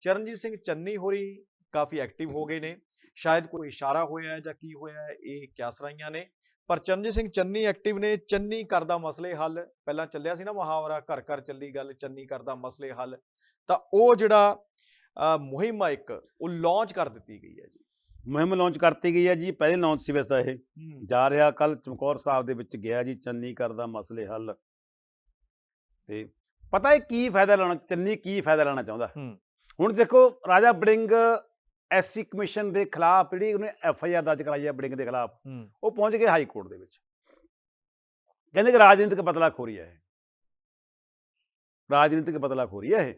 ਚਰਨਜੀਤ ਸਿੰਘ ਚੰਨੀ ਹੋਰੀ ਕਾਫੀ ਐਕਟਿਵ ਹੋ ਗਏ ਨੇ। ਸ਼ਾਇਦ ਕੋਈ ਇਸ਼ਾਰਾ ਹੋਇਆ ਹੈ ਜਾਂ ਕੀ ਹੋਇਆ ਹੈ ਇਹ ਕਿਆਸਰਾਈਆਂ ਨੇ। ਪਰ ਚਰਨਜੀਤ ਸਿੰਘ ਚੰਨੀ ਐਕਟਿਵ ਨੇ। ਚੰਨੀ ਕਰਦਾ ਮਸਲੇ ਹੱਲ ਪਹਿਲਾਂ ਚੱਲਿਆ ਸੀ ਨਾ ਮੁਹਾਵਰਾ ਘਰ ਘਰ ਚੱਲੀ ਗੱਲ ਚੰਨੀ ਕਰਦਾ ਮਸਲੇ ਹੱਲ। ਤਾਂ ਉਹ ਜਿਹੜਾ ਮੁਹਿੰਮ ਆ ਇੱਕ ਉਹ ਲਾਂਚ ਕਰ ਦਿੱਤੀ ਗਈ ਹੈ ਜੀ। ਮੁਹਿੰਮ ਲਾਂਚ ਕਰਤੀ ਗਈ ਹੈ ਜੀ। ਪਹਿਲੇ ਲਾਂਚ ਸੀ ਵੈਸੇ ਇਹ। ਜਾ ਰਿਹਾ ਕੱਲ ਚਮਕੌਰ ਸਾਹਿਬ ਦੇ ਵਿੱਚ ਗਿਆ ਜੀ ਚੰਨੀ ਕਰਦਾ ਮਸਲੇ ਹੱਲ। ਤੇ ਪਤਾ ਹੈ ਕੀ ਫਾਇਦਾ ਲੈਣਾ ਚੰਨੀ ਕੀ ਫਾਇਦਾ ਲੈਣਾ ਚਾਹੁੰਦਾ। ਹੁਣ ਦੇਖੋ ਰਾਜਾ ਬੜਿੰਗ ਐਸਸੀ ਕਮਿਸ਼ਨ ਦੇ ਖਿਲਾਫ ਜਿਹੜੀ ਉਹਨੇ ਐਫ ਆਈ ਆਰ ਦਰਜ ਕਰਾਈ ਹੈ ਬੜਿੰਗ ਦੇ ਖਿਲਾਫ ਉਹ ਪਹੁੰਚ ਗਏ ਹਾਈ ਕੋਰਟ ਦੇ ਵਿੱਚ। ਕਹਿੰਦੇ ਕਿ ਰਾਜਨੀਤਿਕ ਬਦਲਾਖੋਰੀ ਹੈ ਇਹ। ਰਾਜਨੀਤਿਕ ਬਦਲਾਖੋਰੀ ਹੈ ਇਹ।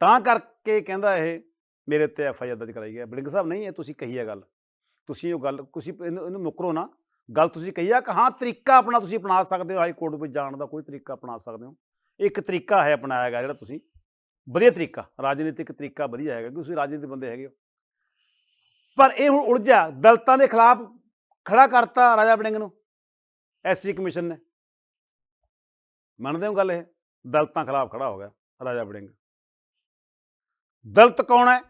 ਤਾਂ ਕਰਕੇ ਕਹਿੰਦਾ ਇਹ ਮੇਰੇ ਉੱਤੇ ਐਫ ਆਈ ਆਰ ਦਰਜ ਕਰਾਈ ਹੈ। ਬੜਿੰਗ ਸਾਹਿਬ ਨਹੀਂ ਇਹ ਤੁਸੀਂ ਕਹੀ ਹੈ ਗੱਲ। ਤੁਸੀਂ ਉਹ ਗੱਲ ਤੁਸੀਂ ਇਹਨੂੰ ਇਹਨੂੰ ਮੁਕਰੋ ਨਾ। ਗੱਲ ਤੁਸੀਂ ਕਹੀ ਆ ਕਿ ਹਾਂ ਤਰੀਕਾ ਆਪਣਾ ਤੁਸੀਂ ਅਪਣਾ ਸਕਦੇ ਹੋ। ਹਾਈ ਕੋਰਟ ਵਿੱਚ ਜਾਣ ਦਾ ਕੋਈ ਤਰੀਕਾ ਅਪਣਾ ਸਕਦੇ ਹੋ। ਇੱਕ ਤਰੀਕਾ ਹੈ ਅਪਣਾਇਆ ਗਿਆ ਜਿਹੜਾ ਤੁਸੀਂ ਵਧੀਆ ਤਰੀਕਾ, ਰਾਜਨੀਤਿਕ ਤਰੀਕਾ ਵਧੀਆ ਹੈਗਾ ਕਿ ਤੁਸੀਂ ਰਾਜਨੀਤਿਕ ਬੰਦੇ ਹੈਗੇ ਹੋ। ਪਰ ਇਹ ਹੁਣ ਉਲਝਿਆ ਦਲਤਾਂ ਦੇ ਖਿਲਾਫ ਖੜਾ ਕਰਤਾ ਰਾਜਾ ਬੜਿੰਗ ਨੂੰ ਐਸਸੀ ਕਮਿਸ਼ਨ ਨੇ। ਮੰਨਦੇ ਹੋ ਗੱਲ ਇਹ? ਦਲਤਾਂ ਖਿਲਾਫ ਖੜਾ ਹੋ ਗਿਆ ਰਾਜਾ ਵੜਿੰਗ। ਦਲਤ ਕੌਣ ਹੈ?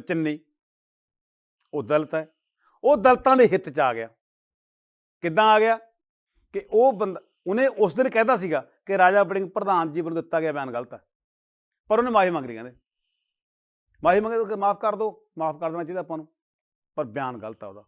ਚੰਨੀ। ਉਹ ਦਲਤ ਹੈ। ਉਹ ਦਲਤਾਂ ਦੇ ਹਿੱਤ ਚ ਆ ਗਿਆ। ਕਿੱਦਾਂ ਆ ਗਿਆ? ਕਿ ਉਹ ਬੰਦਾ, ਉਹਨੇ ਉਸ ਦਿਨ ਕਹਿਦਾ ਸੀਗਾ ਕਿ ਰਾਜਾ ਬੜਿੰਗ ਪ੍ਰਧਾਨ ਜੀ ਵੱਲੋਂ ਦਿੱਤਾ ਗਿਆ ਬਿਆਨ ਗਲਤ ਹੈ। ਪਰ ਉਹਨੇ ਮਾਫੀ ਮੰਗ ਲਈ ਕਹਿੰਦੇ। ਮਾਫੀ ਮੰਗੇ ਕਿ ਮਾਫ ਕਰ ਦਿਓ ਮਾਫ ਕਰ ਦੇਣਾ ਚਾਹੀਦਾ ਆਪਾਂ ਨੂੰ, ਪਰ ਬਿਆਨ ਗਲਤ ਆ ਉਹਦਾ।